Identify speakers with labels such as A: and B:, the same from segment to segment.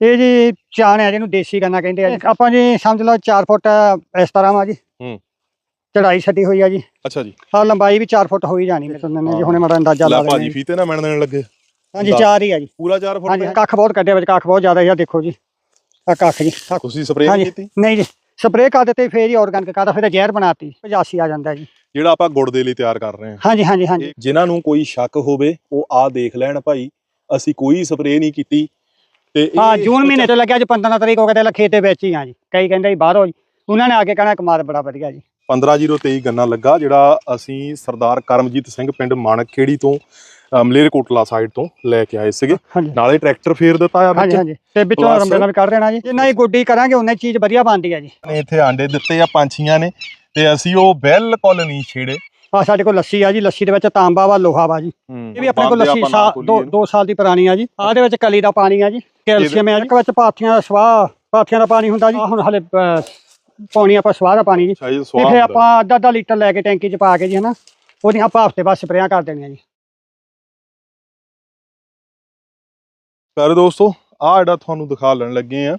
A: ਇਹ ਜੀ ਚਾਣ ਹੈ ਜਿਹਨੂੰ ਦੇਸੀ ਗੰਨਾ ਕਹਿੰਦੇ ਆ ਜੀ। ਆਪਾਂ ਜੀ ਸਮਝ ਲਓ 4 ਫੁੱਟ ਇਸ ਤਰ੍ਹਾਂ ਵਾ ਜੀ।
B: ਹੂੰ।
A: ਚੜਾਈ ਛੱਡੀ ਹੋਈ ਆ ਜੀ।
B: ਅੱਛਾ ਜੀ।
A: ਆ ਲੰਬਾਈ ਵੀ 4 ਫੁੱਟ ਹੋਈ ਜਾਣੀ ਮੇਰੇ ਨੇ ਜੀ ਹੁਣੇ ਮਾੜਾ ਅੰਦਾਜ਼ਾ ਲਾ
B: ਲੈ
A: ਲੈਣਾ
B: ਭਾਜੀ
A: ਜੀ।
B: ਫੀਤੇ ਨਾ ਮਿਣ ਦੇਣ ਲੱਗੇ।
A: ਹਾਂਜੀ
B: ਦੱਸ।
A: 4 ਹੀ ਆ ਜੀ।
B: ਪੂਰਾ 4 ਫੁੱਟ
A: ਹਾਂਜੀ
B: ਦਾ?
A: ਕੱਖ ਬਹੁਤ ਕੱਢਿਆ ਵਿੱਚ ਕੱਖ ਬਹੁਤ ਜ਼ਿਆਦਾ ਹੈ ਦੇਖੋ ਜੀ ਆ ਕੱਖ ਜੀ। ਆਹ
B: ਤੁਸੀਂ ਸਪਰੇਅ
A: ਹਾਂਜੀ।
B: ਕੀਤੀ?
A: ਨਹੀਂ ਜੀ ਸਪਰੇਅ ਕਰ ਦਿੱਤੇ ਫੇਰ ਹੀ ਆਰਗੈਨਿਕ ਕਰਦਾ ਫਿਰ ਤਾਂ ਜ਼ਹਿਰ ਬਣਾਤੀ। 85 ਆ ਜਾਂਦਾ ਜੀ।
B: ਜਿਹੜਾ ਆਪਾਂ ਗੁੜ ਦੇ ਲਈ ਤਿਆਰ ਕਰ ਰਹੇ ਹਾਂ।
A: ਹਾਂਜੀ ਹਾਂਜੀ ਹਾਂਜੀ।
B: ਜਿਨ੍ਹਾਂ ਨੂੰ ਕੋਈ ਸ਼ੱਕ ਹੋਵੇ ਉਹ ਆ ਦੇਖ ਲੈਣ ਭਾਈ। ਅਸੀਂ ਕੋਈ ਸਪਰੇਅ ਨਹੀਂ ਕੀਤੀ। ਤੇ ਇਹ
A: ਹਾਂ ਜੂਨ ਮਹੀਨੇ ਤੋਂ ਲੱਗਿਆ ਅੱਜ 15 ਤਰੀਕ ਹੋ ਗਈ ਤੇ ਖੇਤ ਵਿੱਚ ਹੀ ਆ ਜੀ। ਕਈ ਕਹਿੰਦੇ ਜੀ ਬਾਹਰੋਂ ਜੀ। ਉਹਨਾਂ ਨੇ ਆ ਕੇ ਕਹਿਣਾ ਕਮਾਲ ਬੜਾ ਵਧੀਆ ਜੀ।
B: 15023 ਗੰਨਾ ਲੱਗਾ ਜਿਹੜਾ ਅਸੀਂ ਸਰਦਾਰ ਕਰਮਜੀਤ ਸਿੰਘ ਪਿੰਡ ਮਾਣਕਖੇੜੀ ਤੋਂ ਅ, ਮਲੇਰਕੋਟਲਾ ਸਾਈਡ ਤੋਂ ਲੈ ਕੇ ਆਏ ਸੀਗੇ।
A: ਹਾਂਜੀ।
B: ਨਾਲੇ ਟਰੈਕਟਰ ਫੇਰ ਦਿੱਤਾ ਆ
A: ਹਾਂਜੀ
B: ਵਿੱਚ।
A: ਹਾਂਜੀ ਤੇ ਵਿੱਚੋਂ
B: Plus-
A: ਰੰਬੇ ਨਾਲ ਵੀ ਕੱਢ ਦੇਣਾ ਜੀ। ਜਿੰਨਾ ਹੀ ਗੁੱਡੀ ਕਰਾਂਗੇ ਉਨਾ ਹੀ ਚੀਜ਼ ਵਧੀਆ ਬਣਦੀ ਹੈ ਜੀ।
B: ਨੇ ਇੱਥੇ ਆਂਡੇ ਦਿੱਤੇ ਆ ਪੰਛੀਆਂ ਨੇ। ਤੇ ਅਸੀਂ ਉਹ ਬਿਲਕੁਲ ਨਹੀਂ ਛੇੜੇ।
A: ਆ ਸਾਡੇ ਕੋਲ ਲੱਸੀ ਆ ਜੀ ਲੱਸੀ ਦੇ ਵਿੱਚ ਤਾਂਬਾ ਵਾ ਲੋਹਾ ਵਾ ਜੀ। ਇਹ ਵੀ ਆਪਣੇ ਕੋਲ ਲੱਸੀ ਸਾਲ ਦੋ ਦੋ ਸਾਲ ਦੀ ਪੁਰਾਣੀ ਆ ਜੀ। ਆਹ ਦੇ ਵਿੱਚ ਕਲੀ ਦਾ ਪਾਣੀ ਆ ਜੀ ਕੈਲਸ਼ੀਅਮ ਆ ਜੀ। ਇੱਕ ਵਿੱਚ ਪਾਥੀਆਂ ਦਾ ਸਵਾਹ ਪਾਥੀਆਂ ਦਾ ਪਾਣੀ ਹੁੰਦਾ ਜੀ। ਹੁਣ ਹਲੇ ਪਾਉਣੀ ਆਪਾਂ ਸਵਾਹ ਦਾ ਪਾਣੀ ਜੀ। ਫਿਰ ਆਪਾਂ ਅੱਧਾ ਅੱਧਾ ਲੀਟਰ ਲੈ ਕੇ ਟੈਂਕੀ 'ਚ ਪਾ ਕੇ ਜੀ ਹਨਾ। ਉਹਦੀਆਂ ਆਪਾਂ ਹਫ਼ਤੇ ਬਾਅਦ ਸਪਰੇਆਂ ਕਰ ਦੇਣੀਆਂ ਜੀ।
B: ਪਰ ਦੋਸਤੋ ਆ ਜਿਹੜਾ ਤੁਹਾਨੂੰ ਦਿਖਾ ਲੈਣ ਲੱਗੇ ਆ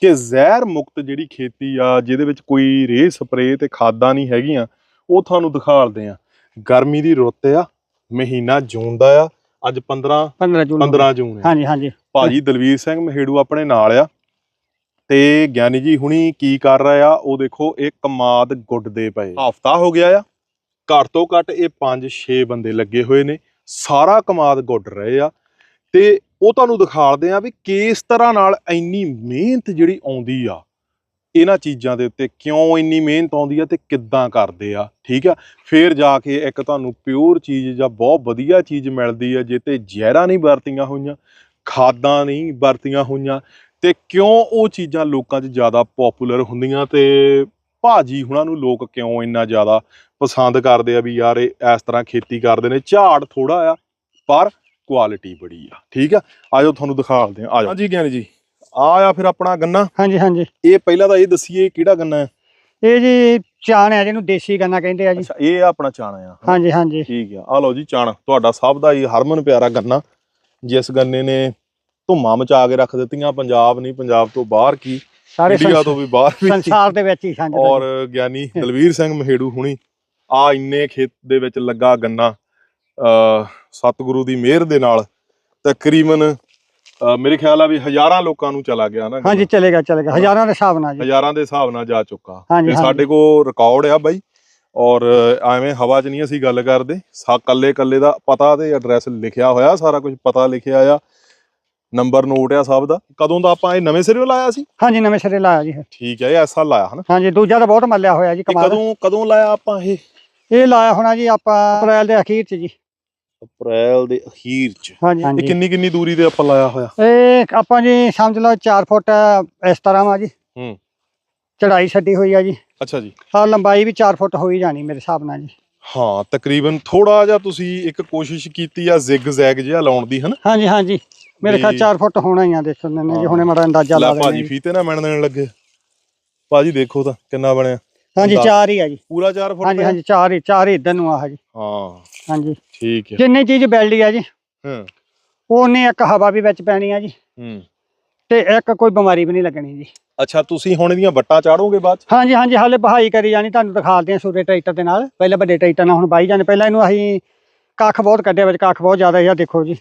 B: ਕਿ ਜ਼ਹਿਰ ਮੁਕਤ ਜਿਹੜੀ ਖੇਤੀ ਆ ਜਿਹਦੇ ਵਿੱਚ ਕੋਈ ਰੇ ਸਪਰੇ ਤੇ ਖਾਦਾਂ ਨਹੀਂ ਹੈਗੀਆਂ ਉਹ ਤੁਹਾਨੂੰ ਦਿਖਾਲਦੇ ਆ ਗਰਮੀ ਦੀ ਰੁੱਤ ਆ ਮਹੀਨਾ ਜੂਨ ਦਾ ਆ ਅੱਜ 15
A: 15 ਜੂਨ ਨੂੰ।
B: 15 ਜੂਨ ਆ।
A: ਹਾਂਜੀ ਹਾਂਜੀ।
B: ਭਾਜੀ ਦਲਵੀਰ ਸਿੰਘ ਮਹੇੜੂ ਆਪਣੇ ਨਾਲ ਆ। ਤੇ ਗਿਆਨੀ ਜੀ ਹੁਣੀ ਕੀ ਕਰ ਰਹੇ ਆ ਉਹ ਦੇਖੋ ਇਹ ਕਮਾਦ ਗੁੱਡਦੇ ਪਏ। ਹਫਤਾ ਹੋ ਗਿਆ ਆ। ਘੱਟ ਤੋਂ ਘੱਟ ਇਹ 5-6 ਬੰਦੇ ਲੱਗੇ ਹੋਏ ਨੇ। ਸਾਰਾ ਕਮਾਦ ਗੁੱਡ ਰਹੇ ਆ। ਤੇ ਉਹ ਤੁਹਾਨੂੰ ਦਿਖਾਲਦੇ ਆ ਵੀ ਕਿਸ ਤਰ੍ਹਾਂ ਨਾਲ ਇੰਨੀ ਮਿਹਨਤ ਜਿਹੜੀ ਆਉਂਦੀ ਆ ਇਹਨਾਂ ਚੀਜ਼ਾਂ ਦੇ ਉੱਤੇ ਕਿਉਂ ਇੰਨੀ ਮਿਹਨਤ ਆਉਂਦੀ ਆ ਤੇ ਕਿੱਦਾਂ ਕਰਦੇ ਆ, ਠੀਕ ਆ? ਫੇਰ ਜਾ ਕੇ ਇੱਕ ਤੁਹਾਨੂੰ ਪਿਓਰ ਚੀਜ਼ ਜਾਂ ਬਹੁਤ ਵਧੀਆ ਚੀਜ਼ ਮਿਲਦੀ ਆ ਜਿੱਤੇ ਜ਼ਹਿਰਾਂ ਨਹੀਂ ਵਰਤੀਆਂ ਹੋਈਆਂ, ਖਾਦਾਂ ਨਹੀਂ ਵਰਤੀਆਂ ਹੋਈਆਂ, ਤੇ ਕਿਉਂ ਉਹ ਚੀਜ਼ਾਂ ਲੋਕਾਂ 'ਚ ਜ਼ਿਆਦਾ ਪਪੂਲਰ ਹੁੰਦੀਆਂ ਤੇ ਭਾਜੀ ਹੁਣਾਂ ਨੂੰ ਲੋਕ ਕਿਉਂ ਇੰਨਾ ਜ਼ਿਆਦਾ ਪਸੰਦ ਕਰਦੇ ਆ ਵੀ ਯਾਰ ਇਹ ਇਸ ਤਰ੍ਹਾਂ ਖੇਤੀ ਕਰਦੇ ਨੇ, ਝਾੜ ਥੋੜਾ ਆ, ਪਰ ਕੁਆਲਿਟੀ ਬੜੀ ਆ, ਠੀਕ ਆ? ਆਜੋ ਤੁਹਾਨੂੰ ਦਿਖਾਉਂਦੇ ਆ ਆਜੋ। ਹਾਂਜੀ ਗਿਆਨੀ ਜੀ। ਆ ਆ ਫਿਰ ਆਪਣਾ ਗੰਨਾ।
A: ਹਾਂਜੀ ਹਾਂਜੀ।
B: ਇਹ ਪਹਿਲਾਂ ਤਾਂ ਇਹ ਦੱਸੀਏ ਕਿਹੜਾ ਗੰਨਾ ਹੈ?
A: ਇਹ ਜੀ ਚਾਣ ਹੈ ਜਿਹਨੂੰ ਦੇਸੀ ਗੰਨਾ ਕਹਿੰਦੇ ਆ ਜੀ।
B: ਅੱਛਾ ਇਹ ਆਪਣਾ ਚਾਣਾ ਆ
A: ਹਾਂਜੀ ਹਾਂਜੀ।
B: ਠੀਕ ਆ। ਆ ਲਓ ਜੀ ਚਾਣ। ਤੁਹਾਡਾ ਸਭ ਦਾ ਹੀ ਹਰਮਨ ਪਿਆਰਾ ਗੰਨਾ। ਜਿਸ ਗੰਨੇ ਨੇ ਧੁੰਮਾਂ ਮਚਾ ਕੇ ਰੱਖ ਦਿੱਤੀਆਂ ਪੰਜਾਬ ਨਹੀਂ ਪੰਜਾਬ ਤੋਂ ਬਾਹਰ ਕੀ?
A: ਸਾਰੇ
B: ਇੰਡੀਆ ਤੋਂ ਵੀ ਬਾਹਰ ਵੀ
A: ਸੰਸਾਰ ਦੇ ਵਿੱਚ ਹੀ ਲਓ
B: ਔਰ ਗਿਆਨੀ ਦਲਵੀਰ ਸਿੰਘ ਮਹੇੜੂ ਹੁਣੀ ਆ ਇੰਨੇ ਖੇਤ ਦੇ ਵਿੱਚ ਲੱਗਾ ਗੰਨਾ ਅ ਸਤਿਗੁਰੂ ਦੀ ਮਿਹਰ ਦੇ ਨਾਲ ਤਕਰੀਬਨ ਮੇਰੇ ਖਿਆਲ ਆ ਵੀ ਹਜ਼ਾਰਾਂ ਲੋਕਾਂ ਨੂੰ ਚਲਾ ਗਿਆ ਨਾ।
A: ਹਾਂਜੀ ਚਲੇਗਾ ਚਲੇਗਾ। ਹਜ਼ਾਰਾਂ ਦੇ ਹਿਸਾਬ ਨਾਲ ਜੀ।
B: ਹਜ਼ਾਰਾਂ ਦੇ ਹਿਸਾਬ ਨਾਲ ਜਾ ਚੁੱਕਾ। ਤੇ। ਸਾਡੇ ਕੋਲ ਰਿਕਾਰਡ ਆ ਬਾਈ। ਔਰ ਐਵੇਂ ਹਵਾ 'ਚ ਨਹੀਂ ਅਸੀਂ ਗੱਲ ਕਰਦੇ। ਸਾ ਕੱਲੇ ਕੱਲੇ ਦਾ ਪਤਾ ਤੇ ਐਡਰੈਸ ਲਿਖਿਆ ਹੋਇਆ ਸਾਰਾ ਕੁਝ ਪਤਾ ਲਿਖਿਆ ਆ। ਨੰਬਰ ਨੋਟ ਆ ਸਭ ਦਾ। ਕਦੋਂ ਦਾ ਆਪਾਂ ਇਹ ਨਵੇਂ ਸਿਰੇ ਲਾਇਆ ਸੀ?
A: ਹਾਂਜੀ ਨਵੇਂ ਸਿਰੇ ਲਾਇਆ ਜੀ।
B: ਠੀਕ ਹੈ ਇਹ ਐਸਾ ਲਾਇਆ ਹਨਾ?
A: ਹਾਂਜੀ ਦੂਜਾ ਤਾਂ ਬਹੁਤ ਮੱਲਿਆ ਹੋਇਆ ਜੀ ਕਮਾਲ।
B: ਕਦੋਂ ਕਦੋਂ ਲਾਇਆ ਆਪਾਂ ਇਹ?
A: ਇਹ ਲਾਇਆ ਹੋਣਾ ਜੀ ਆਪਾਂ ਅਪ੍ਰੈਲ ਦੇ ਅਖੀਰ 'ਚ ਜੀ।
B: ਅਪ੍ਰੈਲ ਦੇ ਅਖੀਰ 'ਚ।
A: ਹਾਂਜੀ।
B: ਇਹ ਕਿੰਨੀ ਕਿੰਨੀ ਦੂਰੀ ਤੇ ਆਪਾਂ ਲਾਇਆ ਹੋਇਆ?
A: ਇਹ ਆਪਾਂ ਜੀ ਸਮਝ ਲਓ 4 ਫੁੱਟ ਇਸ ਤਰ੍ਹਾਂ ਵਾ ਜੀ।
B: ਹੂੰ।
A: ਚੜਾਈ ਛੱਡੀ ਹੋਈ ਆ ਜੀ।
B: ਅੱਛਾ ਜੀ।
A: ਆ ਲੰਬਾਈ ਵੀ 4 ਫੁੱਟ ਹੋਈ ਜਾਣੀ ਮੇਰੇ ਹਿਸਾਬ ਨਾਲ ਜੀ।
B: ਹਾਂ ਤਕਰੀਬਨ ਥੋੜਾ ਜਿਹਾ ਤੁਸੀਂ ਇੱਕ ਕੋਸ਼ਿਸ਼ ਕੀਤੀ ਆ ਜ਼ਿਗ ਜ਼ੈਗ ਜਿਹਾ ਲਾਉਣ ਦੀ ਹਨਾ?
A: ਹਾਂਜੀ ਹਾਂਜੀ। ਮੇਰੇ ਖਿਆਲ
B: ਵੀ-
A: 4 ਫੁੱਟ ਹੋਣਾ ਹੀ ਆ ਦੇਖੋ ਨੇ ਜੀ
B: ਹਾਂ।
A: ਹੁਣੇ ਮਾੜਾ ਅੰਦਾਜ਼ਾ ਲਾ
B: ਲੈ ਭਾਜੀ
A: ਜੀ।
B: ਫੀਤੇ ਨਾ ਮਿਣ ਦੇਣ ਲੱਗੇ। ਭਾਜੀ ਦੇਖੋ ਤਾਂ ਕਿੰਨਾ ਬਣਿਆ।
A: ਹਾਂਜੀ। 4 ਹੀ ਆ ਜੀ।
B: ਪੂਰਾ 4 ਫੁੱਟ
A: ਹਾਂਜੀ
B: ਪਿਆ?
A: ਹਾਂਜੀ 4 ਹੀ 4 ਹੀ ਇਧਰ ਨੂੰ ਆ ਜੀ।
B: ਹਾਂ।
A: ਹਾਂਜੀ।
B: ਠੀਕ ਹੈ
A: ਜਿੰਨੀ ਚੀਜ਼ ਬੈਲਡੀ ਆ ਜੀ
B: ਹਾਂ।
A: ਉਹਨੇ ਇੱਕ ਹਵਾ ਵੀ ਵਿੱਚ ਪੈਣੀ ਆ ਜੀ।
B: ਹੂੰ।
A: ਤੇ ਇੱਕ ਕੋਈ ਬਿਮਾਰੀ ਵੀ ਨਹੀਂ ਲੱਗਣੀ ਜੀ।
B: ਅੱਛਾ ਤੁਸੀਂ ਹੁਣ ਇਹਦੀਆਂ ਵੱਟਾਂ ਚਾੜੋਗੇ ਬਾਅਦ ਚ?
A: ਹਾਂਜੀ ਹਾਂਜੀ ਹਾਲੇ ਬਹਾਈ ਕਰੀ ਜਾਣੀ ਤੁਹਾਨੂੰ ਦਿਖਾਉਂਦੇ ਆ ਸੂਰੇ ਟਰੈਕਟਰ ਦੇ ਨਾਲ। ਪਹਿਲੇ ਵੱਡੇ ਟਰੈਕਟਰ ਨਾਲ ਹੁਣ ਬਾਈ ਜਾਣੇ ਪਹਿਲਾਂ ਇਹਨੂੰ ਅਸੀਂ ਕੱਖ ਬਹੁਤ ਕੱਢਿਆ ਵਿੱਚ ਕੱਖ ਬਹੁਤ ਜ਼ਿਆਦਾ ਆ ਦੇਖੋ ਜੀ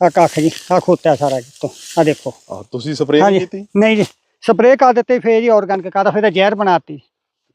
A: ਆ ਕੱਖ ਜੀ ਆ ਖੋਤਿਆ ਸਾਰਾ ਜੀ ਆ ਦੇਖੋ।
B: ਆਹ, ਤੁਸੀਂ ਸਪਰੇਅ
A: ਹਾਂਜੀ।
B: ਕੀਤੀ?
A: ਨਹੀਂ ਜੀ ਸਪਰੇਅ ਕਰ ਦਿੱਤੇ ਫੇਰ ਹੀ ਆਰਗੈਨਿਕ ਕਰਦਾ ਫਿਰ ਤਾਂ ਜ਼ਹਿਰ ਬਣਾਤੀ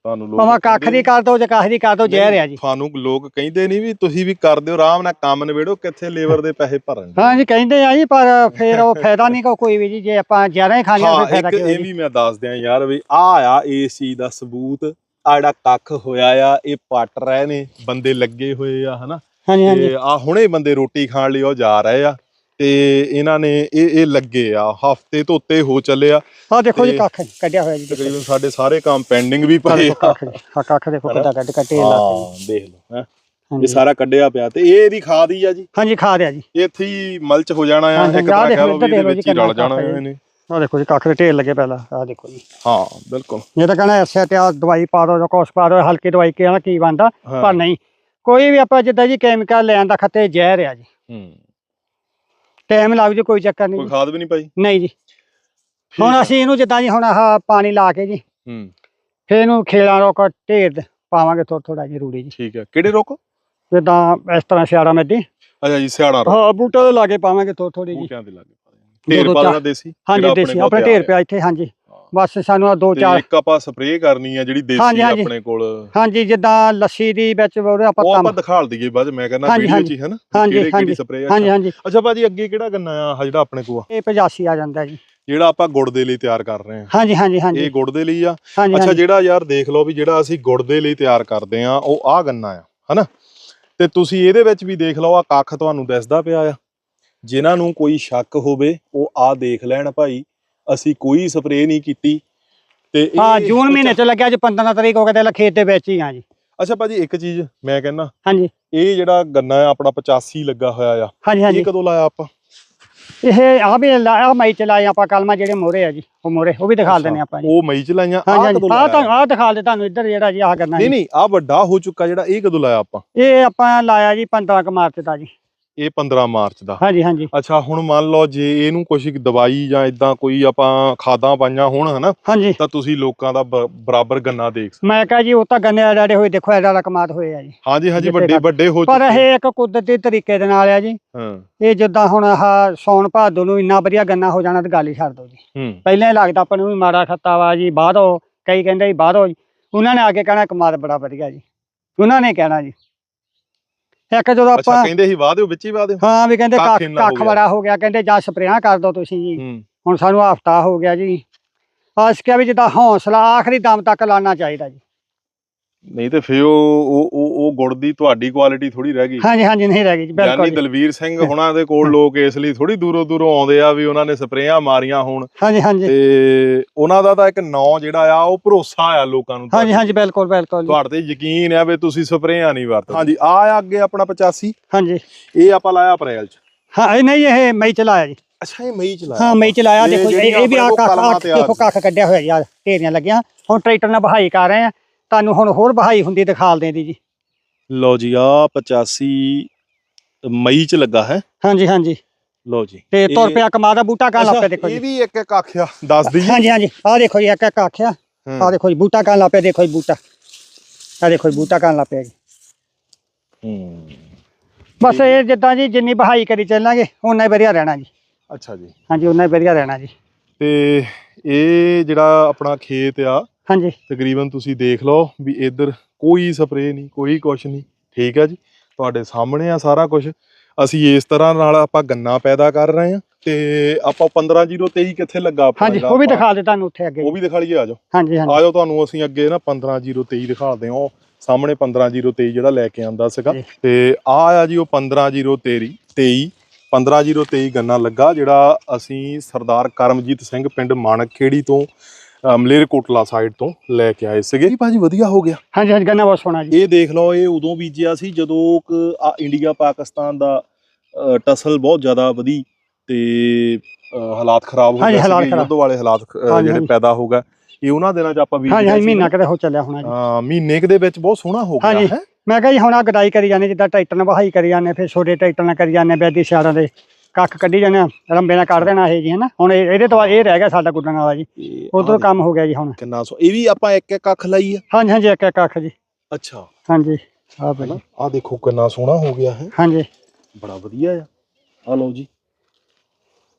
B: ਤੁਹਾਨੂੰ
A: ਭਾਵੇਂ ਕੱਖ ਦੀ ਕਰ ਦੋ ਜਾਂ ਕਾਹ ਦੀ ਕਰ ਦੋ ਜ਼ਹਿਰ ਆ ਜੀ।
B: ਤੁਹਾਨੂੰ ਲੋਕ ਕਹਿੰਦੇ ਨਹੀਂ ਵੀ ਤੁਸੀਂ ਵੀ ਕਰਦੇ ਹੋ ਆਰਾਮ ਨਾਲ ਕੰਮ ਨਿਬੇੜੋ ਕਿੱਥੇ ਲੇਬਰ ਦੇ ਪੈਸੇ ਭਰਨ
A: ਹਾਂਜੀ ਕਹਿੰਦੇ ਆ ਜੀ ਪਰ ਫਿਰ ਉਹ ਫਾਇਦਾ ਨਹੀਂ ਕੋਈ ਵੀ ਜੀ ਜੇ ਆਪਾਂ ਜ਼ਹਿਰਾਂ ਹੀ ਖਾਣੀਆਂ
B: ਹਾਂ
A: ਫਿਰ ਫਾਇਦਾ ਕੀ
B: ਇਹ
A: ਜੀ?
B: ਵੀ ਮੈਂ ਦੱਸ ਦਿਆਂ ਯਾਰ ਵੀ ਆ ਆ ਇਸ ਚੀਜ਼ ਦਾ ਸਬੂਤ ਆ ਜਿਹੜਾ ਕੱਖ ਹੋਇਆ ਆ ਇਹ ਪੱਟ ਰਹੇ ਨੇ ਬੰਦੇ ਲੱਗੇ ਹੋਏ ਆ ਹਨਾ?
A: ਹਾਂਜੀ ਹਾਂਜੀ।
B: ਆ ਹੁਣੇ ਬੰਦੇ ਰੋਟੀ ਖਾਣ ਲਈ ਉਹ ਜਾ ਰਹੇ ਆ। ਤੇ ਇਹਨਾਂ ਨੇ ਇਹ ਇਹ ਲੱਗੇ ਆ ਹਫ਼ਤੇ ਤੋਂ ਉੱਤੇ ਹੋ ਚੱਲੇ ਆ।
A: ਆ ਦੇਖੋ ਜੀ
B: ਤੇ-
A: ਕੱਖ ਕੱਢਿਆ ਹੋਇਆ ਜੀ।
B: ਤਕਰੀਬਨ ਸਾਡੇ ਸਾਰੇ ਕੰਮ ਪੈਂਡਿੰਗ ਵੀ ਪਏ ਆ
A: ਕੱਖ ਦੇਖੋ? ਕਿੱਦਾਂ ਕੱਢ ਕੱਟੇ ਲਾ
B: ਹਾਂ ਦੇਖ ਲਓ ਹੈਂ। ਇਹ ਸਾਰਾ ਕੱਢਿਆ ਪਿਆ ਤੇ ਇਹ ਇਹਦੀ ਖਾਦ ਹੀ ਆ ਜੀ।
A: ਹਾਂਜੀ ਖਾ ਦਿਆ ਜੀ।
B: ਇੱਥੇ ਹੀ ਮਲਚ ਹੋ ਜਾਣਾ ਆ ਇੱਕ
A: ਦੇਖ
B: ਕਹ
A: ਲਓ
B: ਵੀ ਵਿੱਚ ਹੀ ਰਲ ਜਾਣਾ ਇਹਨੇ।
A: ਆ ਦੇਖੋ ਜੀ ਕੱਖ ਦੇ ਢੇਰ ਲੱਗੇ ਪਹਿਲਾਂ ਆ ਦੇਖੋ ਜੀ।
B: ਹਾਂ ਬਿਲਕੁਲ।
A: ਇਹ ਤਾਂ ਕਹਿੰਦਾ ਐਸੇ ਤੇ ਆ ਦਵਾਈ ਪਾ ਦੋ ਜਾਂ ਕੁਛ ਪਾ ਦੋ ਹਲਕੀ ਦਵਾਈ ਕਿਹਾ ਕੀ ਬੰਦਾ
B: ਹਾਂ।
A: ਪਰ ਨਹੀਂ। ਕੋਈ ਵੀ ਆਪਾਂ ਜਿੱਦਾਂ ਜੀ ਕੈਮੀਕਲ ਲੈਣ ਦਾ ਖੱਤੇ ਜ਼ਹਿਰ ਆ ਜੀ।
B: ਹੂੰ।
A: ਟਾਈਮ ਲੱਗ ਜੂ ਕੋਈ ਚੱਕਰ ਨਹੀਂ
B: ਕੋਈ। ਖਾਦ ਵੀ ਨਹੀਂ ਪਾਈ?
A: ਨਹੀਂ ਜੀ। ਹੁਣ ਅਸੀਂ ਇਹਨੂੰ ਜਿੱਦਾਂ ਜੀ ਹੁਣ ਆਹ ਪਾਣੀ ਲਾ ਕੇ ਜੀ
B: ਹੂੰ।
A: ਫੇਰ ਇਹਨੂੰ ਖੇਲਾਂ ਰੋਕ ਢੇਰ ਪਾਵਾਂਗੇ ਥੋੜਾ ਥੋੜਾ ਜੀ ਰੂੜੀ ਜੀ।
B: ਠੀਕ ਹੈ ਕਿਹੜੇ ਰੁੱਖ
A: ਜਿੱਦਾਂ ਇਸ ਤਰ੍ਹਾਂ ਸਿਆੜਾ ਮਿੱਟੀ।
B: ਅੱਛਾ ਜੀ ਸਿਆੜਾ
A: ਹਾਂ ਬੂਟਾ ਦੇ ਲਾਗੇ ਪਾਵਾਂਗੇ ਥੋੜੀ ਥੋੜੀ ਜੀ।
B: ਬੂਟਿਆਂ ਦੇ ਲਾਗੇ। ਢੇਰ
A: ਦੋ-ਦੋ
B: ਪਾ ਦੇਣਾ
A: ਚਾਰ-
B: ਦੇਸੀ?
A: ਹਾਂਜੀ ਦੇਸੀ ਆਪਣੇ ਢੇਰ। ਪਿਆ ਇੱਥੇ ਹਾਂਜੀ। ਬਸ ਸਾਨੂੰ ਆਹ ਦੋ ਚਾਰ
B: ਇੱਕ ਆਪਾਂ ਸਪਰੇਅ ਕਰਨੀ ਆ ਜਿਹੜੀ ਦੇਸੀ। ਆਪਣੇ ਕੋਲ।
A: ਹਾਂਜੀ ਜਿੱਦਾਂ ਲੱਸੀ ਦੀ ਵਿੱਚ ਉਹਦੇ ਆਪਾਂ ਕੰਮ
B: ਆਪਾਂ ਦਿਖਾਲ ਦਈਏ ਬਾਅਦ ਮੈਂ ਕਹਿੰਦਾ ਵੀਡੀਓ 'ਚ। ਹੀ ਹੈ ਨਾ
A: ਹਾਂਜੀ, ਹਾਂਜੀ।
B: ਸਪਰੇਅ
A: ਹਾਂਜੀ ਹਾਂਜੀ।
B: ਅੱਛਾ ਭਾਜੀ ਅੱਗੇ ਕਿਹੜਾ ਗੰਨਾ ਆ ਆਹ ਜਿਹੜਾ ਆਪਣੇ ਕੋਲ ਆ?
A: ਇਹ 85 ਆ ਜਾਂਦਾ ਜੀ।
B: ਜਿਹੜਾ ਆਪਾਂ ਗੁੜ ਦੇ ਲਈ ਤਿਆਰ ਕਰ ਰਹੇ ਆ।
A: ਹਾਂਜੀ ਹਾਂਜੀ ਹਾਂਜੀ।
B: ਇਹ ਗੁੜ ਦੇ ਲਈ ਆ। ਅੱਛਾ ਜਿਹੜਾ ਯਾਰ ਦੇਖ ਲਓ ਵੀ ਜਿਹੜਾ ਅਸੀਂ ਗੁੜ ਦੇ ਲਈ ਤਿਆਰ ਕਰਦੇ ਆ ਉਹ ਆ ਗੰਨਾ ਆ ਹਨਾ? ਤੇ ਤੁਸੀਂ ਇਹਦੇ ਵਿੱਚ ਵੀ ਦੇਖ ਲਓ ਆ ਕੱਖ ਤੁਹਾਨੂੰ ਦਿਸਦਾ ਪਿਆ ਆ। ਜਿਨ੍ਹਾਂ ਨੂੰ ਕੋਈ ਸ਼ੱਕ ਹੋਵੇ ਉਹ ਆ ਦੇਖ ਲੈਣ ਭਾਈ। ਅਸੀਂ ਕੋਈ ਸਪਰੇਅ ਨਹੀਂ ਕੀਤੀ ਤੇ ਇਹ-
A: ਹਾਂ ਜੂਨ ਮਹੀਨੇ ਚ ਲੱਗਿਆ ਅੱਜ 15 ਤਰੀਕ ਹੋ ਗਈ ਤੇ ਖੇਤ ਦੇ ਵਿੱਚ ਹੀ ਆ ਜੀ।
B: ਅੱਛਾ ਭਾਜੀ ਇੱਕ ਚੀਜ਼ ਮੈਂ ਕਹਿੰਦਾ
A: ਹਾਂਜੀ।
B: ਇਹ ਜਿਹੜਾ ਗੰਨਾ ਆ ਆਪਣਾ 85 ਲੱਗਾ ਹੋਇਆ ਆ
A: ਹਾਂਜੀ
B: ਇਹ
A: ਹਾਂਜੀ
B: ਕਦੋਂ ਲਾਇਆ ਆਪਾਂ?
A: ਇਹ ਆ ਵੀ ਲਾਇਆ ਮਈ ਚ ਲਾਏ ਆਪਾਂ ਕਲਮਾ ਜਿਹੜੇ ਮੋਰੇ ਆ ਜੀ ਉਹ ਮੋਰੇ ਉਹ ਵੀ ਦਿਖਾ ਦਿੰਦੇ ਆਪਾਂ ਜੀ।
B: ਉਹ ਮਈ ਚ ਲਾਈਆਂ
A: ਹਾਂਜੀ
B: ਆਹ
A: ਹਾਂਜੀ
B: ਕਦੋਂ
A: ਆ
B: ਲਾਇਆ?
A: ਤੁਹਾਨੂੰ ਆ ਦਿਖਾ ਦੇ ਤੁਹਾਨੂੰ ਇੱਧਰ ਜਿਹੜਾ ਜੀ ਆਹ ਕਰਨਾ
B: ਨਹੀਂ
A: ਜੀ।
B: ਨਹੀਂ ਆ ਵੱਡਾ ਹੋ ਚੁੱਕਾ ਜਿਹੜਾ ਇਹ ਕਦੋਂ ਲਾਇਆ ਆਪਾਂ?
A: ਇਹ ਆਪਾਂ ਲਾਇਆ ਜੀ 15 ਕੁ ਮਾਰਚ ਦਾ ਜੀ।
B: ਇਹ 15 ਮਾਰਚ ਦਾ।
A: ਹਾਂਜੀ ਹਾਂਜੀ।
B: ਅੱਛਾ ਹੁਣ ਮੰਨ ਲਓ ਜੇ ਇਹਨੂੰ ਕੁਝ ਦਵਾਈ ਜਾਂ ਇਦਾਂ ਕੋਈ ਆਪਾਂ ਖਾਦਾਂ ਪਾਈਆਂ ਹੋਣ ਹਨਾ
A: ਹਾਂਜੀ।
B: ਤਾਂ ਤੁਸੀਂ ਲੋਕਾਂ ਦਾ ਬ- ਬਰਾਬਰ ਗੰਨਾ ਦੇਖ ਸਕਦੇ
A: ਮੈਂ ਕਹਾਂ ਜੀ ਉਹ ਤਾਂ ਗੰਨੇ ਅੜਾੜੇ ਹੋਏ ਦੇਖੋ ਐਡਾ ਕਮਾਤ ਹੋਏ ਆ ਜੀ।
B: ਹਾਂਜੀ ਹਾਂਜੀ
A: ਜਿੱਥੇ
B: ਵੱਡੇ
A: ਤੱਕ-
B: ਵੱਡੇ ਹੋ
A: ਪਰ
B: ਚੁੱਕੇ।
A: ਇਹ ਇੱਕ ਕੁਦਰਤੀ ਤਰੀਕੇ ਦੇ ਨਾਲ ਆ ਜੀ।
B: ਹਾਂ।
A: ਇਹ ਜਿੱਦਾਂ ਹੁਣ ਆਹ ਸੌਣ ਭਾਦੋ ਨੂੰ ਇੰਨਾ ਵਧੀਆ ਗੰਨਾ ਹੋ ਜਾਣਾ ਤੇ ਗੱਲ ਹੀ ਛੱਡ ਦੋ ਜੀ।
B: ਹੂੰ।
A: ਪਹਿਲਾਂ ਹੀ ਲੱਗਦਾ ਆਪਾਂ ਨੂੰ ਵੀ ਮਾੜਾ ਖੱਤਾ ਵਾ ਜੀ ਬਾਹਰੋਂ ਕਈ ਕਹਿੰਦੇ ਜੀ ਬਾਹਰੋਂ ਜੀ। ਉਹਨਾਂ ਨੇ ਆ ਕੇ ਕਹਿਣਾ ਕਮਾਦ ਬੜਾ ਵਧੀਆ ਜੀ। ਉਹਨਾਂ ਨੇ ਕਹਿਣਾ ਜੀ। ਇੱਕ ਜਦੋਂ
B: ਅੱਛਾ
A: ਆਪਾਂ
B: ਕਹਿੰਦੇ ਸੀ ਵਾਹ ਦਿਓ ਵਿੱਚ ਹੀ ਵਾਹ ਦਿਓ।
A: ਹਾਂ ਵੀ ਕਹਿੰਦੇ
B: ਕੱਖ
A: ਕੱਖ
B: ਇੰਨਾ ਹੋ
A: ਕੱਖ
B: ਗਿਆ।
A: ਬੜਾ ਹੋ ਗਿਆ ਕਹਿੰਦੇ ਜਾਂ ਸਪਰੇਆਂ ਕਰ ਦੋ ਤੁਸੀਂ ਜੀ।
B: ਹੂੰ।
A: ਹੁਣ ਸਾਨੂੰ ਹਫਤਾ ਹੋ ਗਿਆ ਜੀ। ਆਸ ਕਿਹਾ ਵੀ ਜਿੱਦਾਂ ਹੌਸਲਾ ਆਖਰੀ ਦਮ ਤੱਕ ਲਾਣਾ ਚਾਹੀਦਾ ਜੀ।
B: ਨਹੀਂ ਤੇ ਫੇ ਉਹ ਉਹ ਉਹ- ਉਹ ਗੁੜ ਦੀ ਤੁਹਾਡੀ ਕੁਆਲਿਟੀ ਥੋੜੀ ਰਹਿ ਗਈ।
A: ਹਾਂਜੀ ਹਾਂਜੀ ਨਹੀਂ ਰਹਿ ਗਈ ਬਿਲਕੁਲ
B: ਯਾਨੀ। ਦਲਵੀਰ ਸਿੰਘ ਹੁਣਾਂ ਦੇ ਕੋਲ ਲੋਕ ਇਸ ਲਈ ਥੋੜੀ ਦੂਰੋਂ ਦੂਰੋਂ ਆਉਂਦੇ ਆ ਵੀ ਉਹਨਾਂ ਨੇ ਸਪਰੇਆਂ ਮਾਰੀਆਂ ਹੋਣ।
A: ਹਾਂਜੀ ਹਾਂਜੀ।
B: ਤੇ ਉਹਨਾਂ ਦਾ ਤਾਂ ਇੱਕ ਨਾਂ ਜਿਹੜਾ ਆ ਉਹ ਭਰੋਸਾ ਆ ਲੋਕਾਂ ਨੂੰ
A: ਹਾਂਜੀ ਹਾਂਜੀ ਬਿਲਕੁਲ ਬਿਲਕੁਲ।
B: ਤੁਹਾਡੇ ਤੇ ਯਕੀਨ ਹੈ ਵੀ ਤੁਸੀਂ ਸਪਰੇਆਂ ਨਹੀਂ ਵਰਤਦੇ। ਹਾਂਜੀ ਆ ਆ ਅੱਗੇ ਆਪਣਾ 85
A: ਹਾਂਜੀ।
B: ਇਹ ਆਪਾਂ ਲਾਇਆ ਅਪ੍ਰੈਲ ਚ।
A: ਹਾਂ ਇਹ ਨਹੀਂ ਇਹ ਮਈ ਚ ਲਾਇਆ ਜੀ।
B: ਅੱਛਾ ਇਹ ਮਈ ਚ ਲਾਇਆ
A: ਹਾਂ ਮਈ ਚ ਲਾਇਆ। ਦੇਖੋ ਇਹ ਵੀ ਆ ਕੱਖ ਦੇਖੋ ਕੱਢਿਆ ਹੋਇਆ ਜੀ ਆ ਢੇਰੀਆਂ ਲੱਗੀਆਂ। ਹੁਣ ਟਰੈਕਟਰ ਨਾਲ ਬਹਾਈ ਕਰ ਰਹੇ ਆ। ਤੁਹਾਨੂੰ ਹੁਣ ਹੋਰ ਬਹਾਈ ਹੁੰਦੀ ਦਿਖਾਲ ਦੀ ਜੀ।
B: ਲਓ ਜੀ ਆ 85 ਮਈ ਚ ਲੱਗਾ ਹੈ।
A: ਹਾਂਜੀ ਹਾਂਜੀ।
B: ਲਓ ਜੀ
A: ਤੇ ਤੁਰ
B: ਇਹ-
A: ਪਿਆ ਕਮਾ ਦਾ ਬੂਟਾ
B: ਅੱਛਾ,
A: ਲੱਪੇ ਦੇਖੋ
B: ਇਹ
A: ਜੀ
B: ਵੀ ਇੱਕ ਇੱਕ ਆਖਿਆ ਦੱਸ ਦਈਏ।
A: ਹਾਂਜੀ ਹਾਂਜੀ। ਆਹ ਦੇਖੋ ਜੀ ਇੱਕ ਇੱਕ ਆਖਿਆ। ਆਹ ਦੇਖੋ ਜੀ ਬੂਟਾ ਕਾਣ ਲੱਪੇ ਦੇਖੋ ਜੀ ਬੂਟਾ। ਆਹ ਦੇਖੋ ਜੀ ਬੂਟਾ ਕਾਣ ਲੱਪਿਆ ਜੀ। ਬਸ ਇਹ ਜਿੱਦਾਂ ਜੀ ਜਿੰਨੀ ਬਹਾਈ ਕਰੀ ਚੱਲਾਂਗੇ ਉਨਾ ਹੀ ਵਧੀਆ ਰਹਿਣਾ ਜੀ।
B: ਅੱਛਾ ਜੀ।
A: ਹਾਂਜੀ ਉਨਾ ਹੀ ਵਧੀਆ ਰਹਿਣਾ ਜੀ।
B: ਤੇ ਇਹ ਜਿਹੜਾ ਆਪਣਾ ਖੇਤ ਆ
A: ਹਾਂਜੀ।
B: ਤਕਰੀਬਨ ਤੁਸੀਂ ਦੇਖ ਲਓ ਵੀ ਇੱਧਰ ਕੋਈ ਸਪਰੇਅ ਨਹੀਂ ਕੋਈ ਕੁਛ ਨਹੀਂ। ਠੀਕ ਹੈ ਜੀ? ਤੁਹਾਡੇ ਸਾਹਮਣੇ ਆ ਸਾਰਾ ਕੁਝ ਅਸੀਂ ਇਸ ਤਰ੍ਹਾਂ ਨਾਲ ਆਪਾਂ ਗੰਨਾ ਪੈਦਾ ਕਰ ਰਹੇ ਹਾਂ ਤੇ ਆਪਾਂ 15023 ਕਿੱਥੇ ਲੱਗਾ ਆਪਣਾ
A: ਹਾਂਜੀ ਉਹ ਵੀ ਦਿਖਾ ਦੇ ਤੁਹਾਨੂੰ ਉੱਥੇ ਅੱਗੇ।
B: ਉਹ ਵੀ ਦਿਖਾ ਲਈਏ ਆਜੋ
A: ਹਾਂਜੀ ਹਾਂਜੀ।
B: ਆਜੋ ਤੁਹਾਨੂੰ ਅਸੀਂ ਅੱਗੇ ਨਾ 15023 ਦਿਖਾਉਂਦੇ ਹਾਂ ਸਾਹਮਣੇ 15023 ਜਿਹੜਾ ਲੈ ਕੇ ਆਂਦਾ ਸੀਗਾ। ਤੇ ਆ ਆ ਜੀ ਉਹ 15023 23 15023 ਗੰਨਾ ਲੱਗਾ ਜਿਹੜਾ ਅਸੀਂ ਸਰਦਾਰ ਕਰਮਜੀਤ ਸਿੰਘ ਪਿੰਡ ਮਾਣਕਖੇੜੀ ਤੋਂ ਮਲੇਰਕੋਟਲਾ ਸਾਈਡ ਤੋਂ ਲੈ ਕੇ ਆਏ ਸੀਗੇ। ਜੀ ਭਾਜੀ ਵਧੀਆ ਹੋ ਗਿਆ।
A: ਹਾਂਜੀ ਹਾਂਜੀ ਗੰਨਾ ਬਹੁਤ ਸੋਹਣਾ ਜੀ।
B: ਇਹ ਦੇਖ ਲਓ ਇਹ ਉਦੋਂ ਬੀਜਿਆ ਸੀ ਜਦੋਂ ਕ- ਆ ਇੰਡੀਆ ਪਾਕਿਸਤਾਨ ਦਾ ਅ, ਟਸਲ ਬਹੁਤ ਜ਼ਿਆਦਾ ਵਧੀ ਤੇ ਅ, ਹਾਲਾਤ ਖਰਾਬ ਹੋ
A: ਹਾਂਜੀ,
B: ਗਏ
A: ਹਾਲਾਤ ਖਰਾਬ।
B: ਯੁੱਧ ਵਾਲੇ ਹਾਲਾਤ ਅ,
A: ਹਾਂਜੀ,
B: ਜਿਹੜੇ
A: ਹਾਂਜੀ।
B: ਪੈਦਾ ਹੋ ਗਏ। ਇਹ ਉਹਨਾਂ ਦਿਨਾਂ 'ਚ ਆਪਾਂ ਬੀਜ
A: ਹਾਂਜੀ ਹਾਂਜੀ ਮਹੀਨਾ ਕਿਤੇ ਹੋ ਚੱਲਿਆ ਹੋਣਾ ਜੀ।
B: ਹਾਂ ਮਹੀਨੇ ਕੁ ਦੇ ਵਿੱਚ ਬਹੁਤ ਸੋਹਣਾ ਹੋ ਗਿਆ
A: ਹਾਂਜੀ।
B: ਹੈ?
A: ਮੈਂ ਕਿਹਾ ਜੀ ਹੁਣ ਆ ਗਡਾਈ ਕਰੀ ਜਾਂਦੇ ਜਿੱਦਾਂ ਟਰੈਕਟਰ ਨਾਲ ਵਹਾਈ ਕਰੀ ਜਾਂਦੇ ਫਿਰ ਛੋਟੇ ਟਰੈਕਟਰ ਨਾਲ ਕਰੀ ਜਾਂਦੇ ਬੈਦੀ ਸਿਆਰਾਂ ਦੇ। ਕੱਖ ਕੱਢੀ ਜਾਂਦੇ ਆ, ਰੰਬੇ ਨਾਲ ਕੱਢ ਦੇਣਾ ਇਹ ਜੀ ਹਨਾ? ਹੁਣ ਇਹ- ਇਹਦੇ ਤੋਂ ਬਾਅਦ ਇਹ ਰਹਿ ਗਿਆ ਸਾਡਾ ਗੁੱਡਣ ਵਾਲਾ ਜੀ।
B: ਇਹ
A: ਉਧਰ ਕੰਮ ਹੋ ਗਿਆ ਜੀ ਹੁਣ।
B: ਕਿੰਨਾ ਸੋ ਇਹ ਵੀ ਆਪਾਂ ਇੱਕ ਇੱਕ ਅੱਖ ਲਾਈ ਆ?
A: ਹਾਂਜੀ ਹਾਂਜੀ ਇੱਕ ਇੱਕ ਕੱਖ ਜੀ।
B: ਅੱਛਾ।
A: ਹਾਂਜੀ ਆ ਬਈ
B: ਆ ਦੇਖੋ ਕਿੰਨਾ ਸੋਹਣਾ ਹੋ ਗਿਆ ਹੈ।
A: ਹਾਂਜੀ।
B: ਬੜਾ ਵਧੀਆ ਆ। ਆ ਲਓ ਜੀ।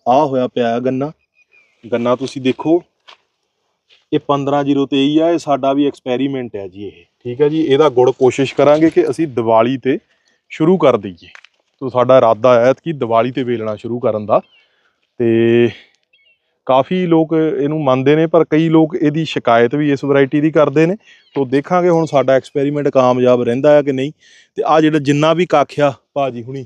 B: ਆ ਹੋਇਆ ਪਿਆ ਗੰਨਾ। ਗੰਨਾ ਤੁਸੀਂ ਦੇਖੋ। ਇਹ 15023 ਆ ਇਹ ਸਾਡਾ ਵੀ ਐਕਸਪੈਰੀਮੈਂਟ ਹੈ ਜੀ ਇਹ। ਠੀਕ ਹੈ ਜੀ? ਇਹਦਾ ਗੁੜ ਕੋਸ਼ਿਸ਼ ਕਰਾਂਗੇ ਕਿ ਅਸੀਂ ਦੀਵਾਲੀ ਤੇ ਸ਼ੁਰੂ ਕਰ ਦਈਏ। ਤੋ ਸਾਡਾ ਇਰਾਦਾ ਹੈ ਕਿ ਦੀਵਾਲੀ ਤੇ ਵੇਲਣਾ ਸ਼ੁਰੂ ਕਰਨ ਦਾ। ਤੇ ਕਾਫੀ ਲੋਕ ਇਹਨੂੰ ਮੰਨਦੇ ਨੇ ਪਰ ਕਈ ਲੋਕ ਇਹਦੀ ਸ਼ਿਕਾਇਤ ਵੀ ਇਸ ਵੈਰਾਈਟੀ ਦੀ ਕਰਦੇ ਨੇ। ਤੋ ਦੇਖਾਂਗੇ ਹੁਣ ਸਾਡਾ ਐਕਸਪੈਰੀਮੈਂਟ ਕਾਮਯਾਬ ਰਹਿੰਦਾ ਹੈ ਕਿ ਨਹੀਂ। ਤੇ ਆ ਜਿਹੜਾ ਜਿੰਨਾ ਵੀ ਕਾਖਿਆ ਭਾਜੀ ਹੁਣੀ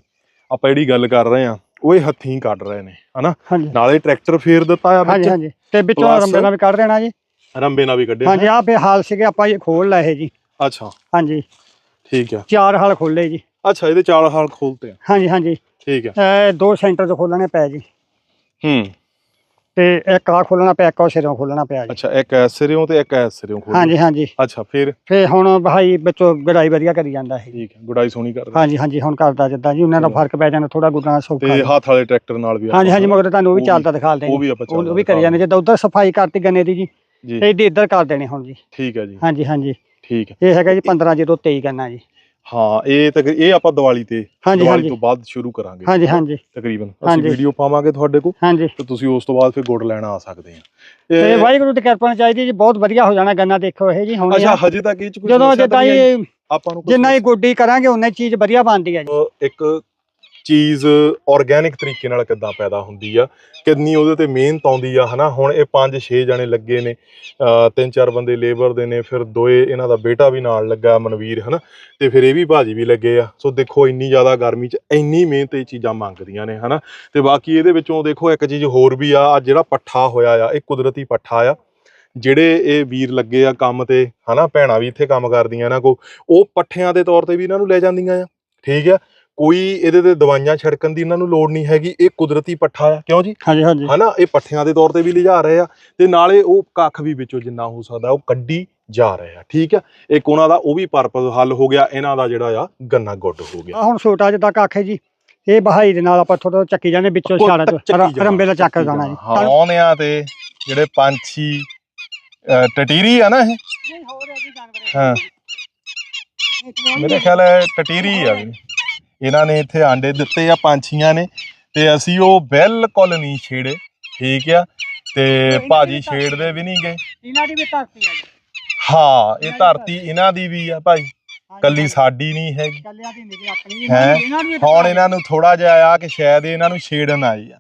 B: ਆਪਾਂ ਜਿਹੜੀ ਗੱਲ ਕਰ ਰਹੇ ਆ ਉਹ ਇਹ ਹੱਥੀਂ ਕੱਢ ਰਹੇ ਨੇ ਹਨਾ? ਨਾਲੇ ਟਰੈਕਟਰ ਫੇਰ ਦਿੱਤਾ ਆ ਵਿੱਚ।
A: ਹਾਂਜੀ ਤੇ ਵਿੱਚੋਂ ਰੰਬੇ ਨਾਲ ਵੀ ਕੱਢ ਦੇਣਾ ਜੀ।
B: ਰੰਬੇ ਨਾਲ ਵੀ ਕੱਢਿਆ
A: ਹਾਂਜੀ ਆ ਫੇ ਹਾਲ ਸੀਗੇ ਆਪਾਂ ਇਹ ਖੋਲ ਲਏ ਜੀ।
B: ਅੱਛਾ।
A: ਹਾਂਜੀ।
B: ਠੀਕ ਆ।
A: ਚਾਰ ਹਾਲ ਖੋਲੇ ਜੀ।
B: ਅੱਛਾ ਇਹਦੇ ਚਾਲ ਹਾਲ ਖੋਲਤੇ ਆ।
A: ਹਾਂਜੀ ਹਾਂਜੀ।
B: ਠੀਕ ਆ।
A: ਇਹ ਦੋ ਸੈਂਟਰ ਤੋਂ ਖੋਲਣੇ ਪਏ ਜੀ।
B: ਹੂੰ।
A: ਤੇ ਇੱਕ ਆ ਖੋਲਣਾ ਪਿਆ ਇੱਕ ਉਹ ਸਿਰੋਂ ਖੋਲਣਾ ਪਿਆ ਜੀ।
B: ਅੱਛਾ ਇੱਕ ਸਿਰਿਓਂ ਤੇ ਇੱਕ ਐਸ ਸਿਰਿਓਂ ਖੋਲ
A: ਹਾਂਜੀ ਹਾਂਜੀ।
B: ਅੱਛਾ ਫਿਰ?
A: ਫੇ ਹੁਣ ਭਾਈ ਵਿੱਚੋਂ ਗੜਾਈ ਵਧੀਆ ਕਰੀ ਜਾਂਦਾ ਹੈ
B: ਠੀਕ ਹੈ ਗੁਡਾਈ ਸੋਹਣੀ ਕਰਦਾ
A: ਹਾਂਜੀ ਹਾਂਜੀ ਹੁਣ ਕਰਦਾ ਜਿੱਦਾਂ ਜੀ ਉਹਨਾਂ ਦਾ ਫ਼ਰਕ ਪੈ ਜਾਂਦਾ ਥੋੜਾ ਗੁੱਡਾਂ ਸੌਖਾ
B: ਤੇ। ਹੱਥ ਵਾਲੇ ਟਰੈਕਟਰ ਨਾਲ ਵੀ
A: ਹਾਂਜੀ ਹਾਂਜੀ ਮਗਰ ਤੁਹਾਨੂੰ ਉਹ ਵੀ ਚੱਲਦਾ ਦਿਖਾ ਦੇਣੀ।
B: ਉਹ ਵੀ ਆਪਾਂ
A: ਉਹ ਵੀ ਕਰੀ ਜਾਂਦੇ ਜਿੱਦਾਂ ਉਧਰ ਸਫ਼ਾਈ ਕਰਤੀ ਗੰਨੇ ਦੀ ਜੀ
B: ਜੀ।
A: ਤੇ ਇੱਧਰ ਕਰ ਦੇਣੇ ਹੁਣ ਜੀ।
B: ਠੀਕ ਹੈ ਜੀ।
A: ਹਾਂਜੀ ਹਾਂਜੀ।
B: ਠੀਕ ਹੈ
A: ਇਹ ਹੈਗਾ ਜੀ 15 ਜਦੋਂ 23 ਕਰਨਾ ਜੀ।
B: ਹਾਂ ਇਹ ਤਕ ਇਹ ਆਪਾਂ ਦੀਵਾਲੀ ਤੇ
A: ਹਾਂਜੀ
B: ਦੀਵਾਲੀ
A: ਹਾਂਜੀ।
B: ਤੋਂ ਬਾਅਦ ਸ਼ੁਰੂ ਕਰਾਂਗੇ।
A: ਹਾਂਜੀ ਹਾਂਜੀ।
B: ਤਕਰੀਬਨ ਅਸੀਂ
A: ਹਾਂਜੀ।
B: ਵੀਡੀਓ ਪਾਵਾਂਗੇ ਤੁਹਾਡੇ ਕੋਲ
A: ਹਾਂਜੀ।
B: ਤੇ ਤੁਸੀਂ ਉਸ ਤੋਂ ਬਾਅਦ ਫਿਰ ਗੁੜ ਲੈਣਾ ਆ ਸਕਦੇ ਆ।
A: ਤੇ ਵਾਹਿਗੁਰੂ ਦੀ ਕਿਰਪਾ ਨਾਲ ਚਾਹੀਦੀ ਜੀ ਬਹੁਤ ਵਧੀਆ ਹੋ ਜਾਣਾ ਗੰਨਾ ਦੇਖੋ ਇਹ ਜੀ ਹੁਣ
B: ਅੱਛਾ ਹਜੇ ਤੱਕ ਇਹ ਚ ਕੋਈ
A: ਜਦੋਂ
B: ਸਮੱਸਿਆ ਤਾਂ ਨਹੀਂ ਆਈ?
A: ਇਹ
B: ਆਪਾਂ ਨੂੰ ਕੋਈ
A: ਜਿੰਨਾ ਹੀ ਗੋਡੀ ਕਰਾਂਗੇ ਉਨਾ ਹੀ ਚੀਜ਼ ਵਧੀਆ ਬਣਦੀ ਹੈ ਜੀ।
B: ਸਮੱਸਿਆ- ਇੱਕ ਚੀਜ਼ ਆਰਗੇਨਿਕ ਤਰੀਕੇ ਨਾਲ ਕਿੱਦਾਂ ਪੈਦਾ ਹੁੰਦੀ ਆ, ਕਿੰਨੀ ਉਹਦੇ ਤੇ ਮਿਹਨਤ ਆਉਂਦੀ ਆ, ਹਨਾ? ਹੁਣ ਇਹ 5-6 ਜਣੇ ਲੱਗੇ ਨੇ ਤਿੰਨ ਚਾਰ ਬੰਦੇ ਲੇਬਰ ਦੇ ਨੇ, ਫਿਰ ਦੋਏ ਇਹਨਾਂ ਦਾ ਬੇਟਾ ਵੀ ਨਾਲ ਲੱਗਾ, ਮਨਵੀਰ, ਹਨਾ? ਤੇ ਫਿਰ ਇਹ ਵੀ ਭਾਜੀ ਵੀ ਲੱਗੇ ਆ। ਸੋ ਦੇਖੋ ਇੰਨੀ ਜ਼ਿਆਦਾ ਗਰਮੀ 'ਚ ਇੰਨੀ ਮਿਹਨਤ ਇਹ ਚੀਜ਼ਾਂ ਮੰਗਦੀਆਂ ਨੇ, ਹਨਾ? ਤੇ ਬਾਕੀ ਇਹਦੇ ਵਿੱਚੋਂ ਦੇਖੋ ਇੱਕ ਚੀਜ਼ ਹੋਰ ਵੀ ਆ, ਆਹ ਜਿਹੜਾ ਪੱਠਾ ਹੋਇਆ ਆ, ਇਹ ਕੁਦਰਤੀ ਪੱਠਾ ਆ। ਜਿਹੜੇ ਇਹ ਵੀਰ ਲੱਗੇ ਆ ਕੰਮ ਤੇ, ਹਨਾ? ਭੈਣਾਂ ਵੀ ਇੱਥੇ ਕੰਮ ਕਰਦੀਆਂ ਇਹਨਾਂ ਕੋ ਉਹ ਪੱਠਿਆਂ ਦੇ ਤੌਰ ਤੇ ਵੀ ਇਹਨਾਂ ਨੂੰ ਲੈ ਜਾਂਦੀਆਂ ਆ, ਠੀਕ ਆ? ਕੋਈ ਇਹਦੇ ਤੇ ਦਵਾਈਆਂ ਛਿੜਕਣ ਦੀ ਇਹਨਾਂ ਨੂੰ ਲੋੜ ਨਹੀਂ ਹੈਗੀ ਇਹ ਕੁਦਰਤੀ ਪੱਠਾ ਆ। ਕਿਉਂ ਜੀ?
A: ਹਾਂਜੀ ਹਾਂਜੀ।
B: ਹਨਾ ਇਹ ਪੱਠਿਆਂ ਦੇ ਤੌਰ ਤੇ ਵੀ ਲਿਜਾ ਰਹੇ ਆ ਤੇ ਨਾਲੇ ਉਹ ਕੱਖ ਵੀ ਵਿੱਚੋਂ ਜਿੰਨਾ ਹੋ ਸਕਦਾ ਉਹ ਕੱਢੀ ਜਾ ਰਹੇ ਆ ਠੀਕ ਆ? ਇੱਕ ਉਹਨਾਂ ਦਾ ਉਹ ਵੀ ਪਰਪਸ ਹੱਲ ਹੋ ਗਿਆ ਇਹਨਾਂ ਦਾ ਜਿਹੜਾ ਆ ਗੰਨਾ ਗੁੱਡ ਹੋ ਗਿਆ।
A: ਆ ਹੁਣ ਛੋਟਾ ਜਿੱਦਾਂ ਕੱਖ ਹੈ ਜੀ। ਇਹ ਬਹਾਈ ਦੇ ਨਾਲ ਆਪਾਂ ਥੋੜਾ ਚੱਕੀ ਜਾਂਦੇ ਵਿੱਚੋਂ ਛਾੜਾ
B: ਚੱਕੀ ਜਾਣਾ,
A: ਰੰਬੇ ਦਾ ਚੱਕ ਜਾਣਾ ਜੀ।
B: ਹਾਂ ਆਉਂਦੇ ਆ ਤੇ ਜਿਹੜੇ ਪੰਛੀ ਟਟੀਰੀ ਆ ਨਾ ਇਹ? ਹਾਂ। ਮੇਰੇ ਖਿਆਲ ਹੈ ਟਟੀਰੀ ਆ ਵੀ। ਇਹਨਾਂ ਨੇ ਇੱਥੇ ਆਂਡੇ ਦਿੱਤੇ ਆ ਪੰਛੀਆਂ ਨੇ ਤੇ ਅਸੀਂ ਉਹ ਬਿਲਕੁਲ ਨਹੀਂ ਛੇੜੇ ਠੀਕ ਆ? ਤੇ ਭਾਜੀ ਛੇੜਦੇ ਵੀ ਨਹੀਂ ਗਏ।
A: ਇਹਨਾਂ ਦੀ ਵੀ ਧਰਤੀ ਹੈ ਜੀ।
B: ਹਾਂ ਇਹ ਧਰਤੀ ਇਹਨਾਂ ਦੀ ਵੀ ਆ ਭਾਈ। ਕੱਲੀ ਸਾਡੀ ਨਹੀਂ ਹੈਗੀ।
A: ਕੱਲਿਆਂ ਦੀ ਨਹੀਂ ਆਪਣੀ
B: ਹੈਂ?
A: ਇਹਨਾਂ ਨੂੰ ਵੀ
B: ਹੁਣ ਇਹਨਾਂ ਨੂੰ ਥੋੜਾ ਜਿਹਾ ਆ ਕਿ ਸ਼ਾਇਦ ਇਹਨਾਂ ਨੂੰ ਛੇੜਨ ਆਈ ਆ।